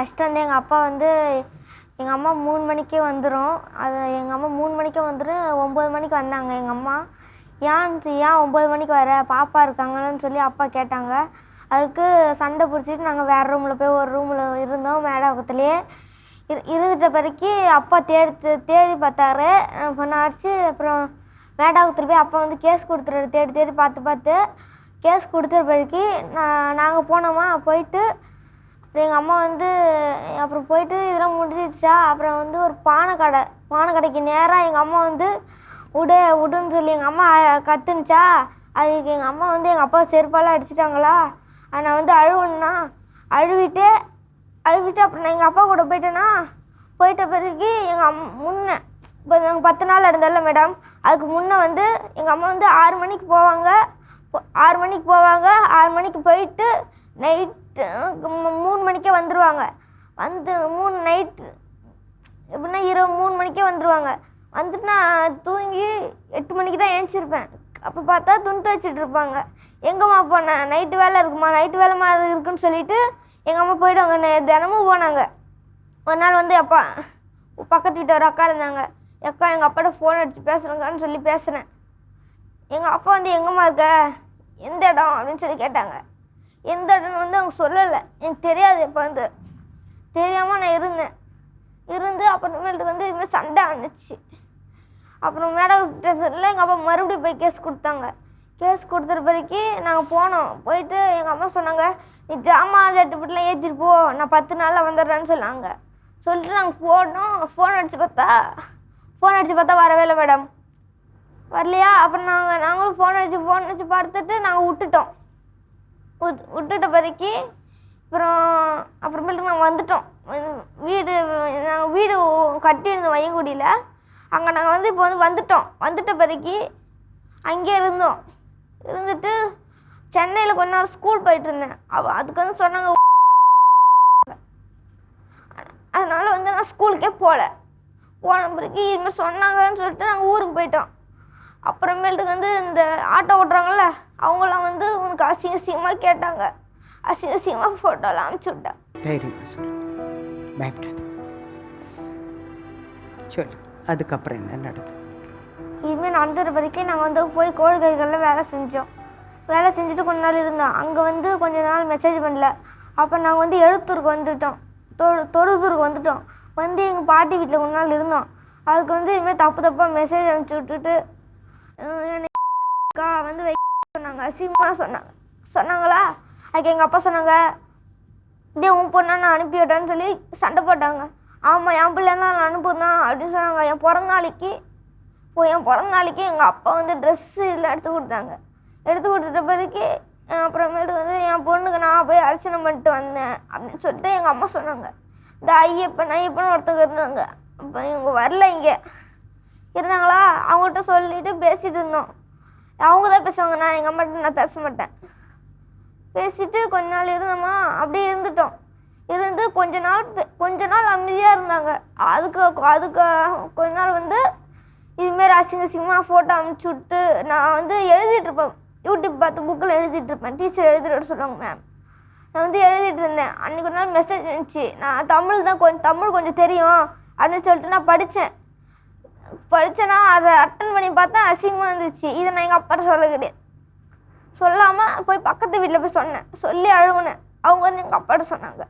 First வந்து எங்கள் அப்பா வந்து எங்கள் அம்மா மூணு மணிக்கே வந்துடும் அது எங்கள் அம்மா மூணு மணிக்கே வந்துடும் ஒம்பது மணிக்கு வந்தாங்க எங்கள் அம்மா. ஏன் ஏன் ஒம்பது மணிக்கு வர? பாப்பா இருக்காங்கன்னு சொல்லி அப்பா கேட்டாங்க. அதுக்கு சண்டை பிடிச்சிட்டு நாங்கள் வேறு ரூமில் போய் ஒரு ரூமில் இருந்தோம் மேடாபத்துலேயே இரு இருந்துட்ட பிறகு அப்பா தேடி தேடி பார்த்தாரு. பொண்ணு ஆச்சு அப்புறம் மேடாபுரத்தில் போய் அப்பா வந்து கேஸ் கொடுத்துரு தேடி தேடி பார்த்து பார்த்து கேஸ் கொடுத்துட்ட பிறகு நான் நாங்கள் போனோமா? போயிட்டு அப்புறம் எங்கள் அம்மா வந்து அப்புறம் போயிட்டு இதெல்லாம் முடிஞ்சிடுச்சா? அப்புறம் வந்து ஒரு பானை கடை பானை கடைக்கு நேராக எங்கள் அம்மா வந்து விடு விடுன்னு சொல்லி எங்கள் அம்மா கத்துனுச்சா? அதுக்கு எங்கள் அம்மா வந்து எங்கள் அப்பா செருப்பாலாம் அடிச்சிட்டாங்களா? அது நான் வந்து அழுவுன்னா? அழுவிட்டு அழுவிட்டு அப்புறம் நான் எங்கள் அப்பா கூட போயிட்டேன்னா போயிட்ட பிறகு எங்கள் அம் முன்ன இப்போ நாங்கள் பத்து நாள் இருந்தால மேடம் அதுக்கு முன்னே வந்து எங்கள் அம்மா வந்து ஆறு மணிக்கு போவாங்க. ஆறு மணிக்கு போவாங்க. ஆறு மணிக்கு போயிட்டு நைட் மூணு மணிக்கே வந்துடுவாங்க வந்து மூணு நைட்டு எப்படின்னா இரவு மூணு மணிக்கே வந்துடுவாங்க வந்துட்டு நான் தூங்கி எட்டு மணிக்கு தான் ஏஞ்சிருப்பேன். அப்போ பார்த்தா துணி துவைச்சிட்டு இருப்பாங்க. எங்கம்மா போனேன் நைட்டு வேலை இருக்குமா? நைட்டு வேலை மாதிரி இருக்குன்னு சொல்லிட்டு எங்கள் அம்மா போயிடுவாங்க. நே- தினமும் போனாங்க. ஒரு நாள் வந்து அப்பா பக்கத்து வீட்டு ஒரு அக்கா இருந்தாங்க. அக்கா எங்கள் அப்பாட்ட ஃபோன் அடித்து பேசுகிறேங்கன்னு சொல்லி பேசுனேன். எங்கள் அப்பா வந்து எங்கம்மா இருக்க? எந்த இடம்? அப்படின்னு சொல்லி கேட்டாங்க. எந்த இடம்னு வந்து அவங்க சொல்லலை. எனக்கு தெரியாது. இப்போ வந்து தெரியாமல் நான் இருந்தேன். இருந்து அப்புறமேட்டுக்கு வந்து இதுமாதிரி சண்டை ஆணுச்சு. அப்புறம் மேடம் இல்லை எங்கள் அப்பா மறுபடியும் போய் கேஸ் கொடுத்தாங்க. கேஸ் கொடுத்துற பிறகு நாங்கள் போனோம். போயிட்டு எங்கள் அம்மா சொன்னாங்க நீ ஜாமான் சட்டுப்பட்டுலாம் ஏற்றிட்டு போ. நான் பத்து நாளில் வந்துடுறேன்னு சொன்னாங்க. சொல்லிட்டு நாங்கள் போனோம். ஃபோன் அடித்து பார்த்தா ஃபோன் அடித்து பார்த்தா வரவே இல்லை மேடம் வரலையா? அப்புறம் நாங்கள் நாங்களும் ஃபோன் அடித்து ஃபோன் அடித்து பார்த்துட்டு நாங்கள் விட்டுட்டோம். விட்டுட்ட பிறகு அப்புறம் அப்புறமேட்டு நாங்கள் வந்துட்டோம். வீடு நாங்கள் வீடு கட்டியிருந்தோம் வயங்குடியில். அங்கே நாங்கள் வந்து இப்போ வந்து வந்துட்டோம். வந்துட்ட பிறகு அங்கேயே இருந்தோம். இருந்துட்டு சென்னையில் கொஞ்ச நாள் ஸ்கூல் போயிட்டு இருந்தேன். அவ அதுக்கு வந்து சொன்னாங்க அதனால் வந்து நான் ஸ்கூலுக்கே போகல போன பிறகு இதுமாதிரி சொன்னாங்கன்னு சொல்லிட்டு நாங்கள் ஊருக்கு போயிட்டோம். அப்புறமேட்டுக்கு வந்து இந்த ஆட்டோ ஓட்டுறாங்கல்ல அவங்களாம் வந்து உனக்கு அசிங்க அசிங்கமாக கேட்டாங்க. அசிங்க அசிங்கமாக ஃபோட்டோலாம் அனுப்பிச்சி விட்டேன் தைரியமாக சொல்லு. பயப்படாத. சொல்லு. அதுக்கப்புறம் என்ன நடந்தது? இதுமாரி நடந்துற வரைக்கும் நாங்கள் வந்து போய் கோழிக்கறிகளில் வேலை செஞ்சோம். வேலை செஞ்சுட்டு கொஞ்ச நாள் இருந்தோம். அங்கே வந்து கொஞ்ச நாள் மெசேஜ் பண்ணல. அப்போ நாங்கள் வந்து எழுத்தூருக்கு வந்துட்டோம். தொழு தொழுதூருக்கு வந்துட்டோம். வந்து எங்கள் பாட்டி வீட்டில் கொஞ்ச நாள் இருந்தோம். அதுக்கு வந்து இதுமாதிரி தப்பு தப்பாக மெசேஜ் அனுப்பிச்சி விட்டுட்டு அக்கா வந்து வை சொன்னாங்க. அசிங்கமாக சொன்னாங்க சொன்னாங்களா? அதுக்கு எங்கள் அப்பா சொன்னாங்க இதே உன் பொண்ணா நான் அனுப்பி விட்டேன்னு சொல்லி சண்டை போட்டாங்க. ஆமாம் என் பிள்ளை தான் நான் அனுப்புதான் அப்படின்னு சொன்னாங்க. என் பிறந்த நாளைக்கு இப்போ என் பிறந்த நாளைக்கு எங்கள் அப்பா வந்து ட்ரெஸ்ஸு இதில் எடுத்து கொடுத்தாங்க. எடுத்து கொடுத்துட்ட பிறகு அப்புறமேட்டு வந்து என் பொண்ணுக்கு நான் போய் அர்ச்சனை பண்ணிட்டு வந்தேன் அப்படின்னு சொல்லிட்டு எங்கள் அம்மா சொன்னாங்க. இந்த ஐயப்பன் ஐயப்பன் ஒருத்தங்க இருந்தாங்க. அப்போ இவங்க வரல இங்கே. இருந்தாங்களா? அவங்கள்ட்ட சொல்லிட்டு பேசிட்டு இருந்தோம். அவங்க தான் பேசுவாங்க நான் எங்கள் அம்மாட்ட நான் பேச மாட்டேன். பேசிட்டு கொஞ்ச நாள் இருந்தோமா? அப்படியே இருந்துட்டோம். இருந்து கொஞ்ச நாள் கொஞ்ச நாள் அமைதியாக இருந்தாங்க. அதுக்கு அதுக்கு கொஞ்ச நாள் வந்து இதுமாரி அசிங்க அசிங்கமாக ஃபோட்டோ அமுச்சு விட்டு நான் வந்து எழுதிட்டுருப்பேன் யூடியூப் பார்த்து புக்கில் எழுதிட்டுருப்பேன் டீச்சர் எழுதிட்டு சொல்லுவாங்க மேம் நான் வந்து எழுதிட்டு இருந்தேன். அன்றைக்கி ஒரு நாள் மெசேஜ் இருந்துச்சு நான் தமிழ் தான் கொஞ்சம் தமிழ் கொஞ்சம் தெரியும் அப்படின்னு சொல்லிட்டு நான் படித்தேன் படித்தேன்னா அதை அட்டன் பண்ணி பார்த்தா அசிங்கமாக இருந்துச்சு. இதை நான் எங்கள் அப்பா சொல்ல கிடையாது சொல்லாமல் போய் பக்கத்து வீட்டில் போய் சொன்னேன். சொல்லி அழுகுனேன் அவங்க வந்து எங்கள் அப்பாட்ட சொன்னாங்க.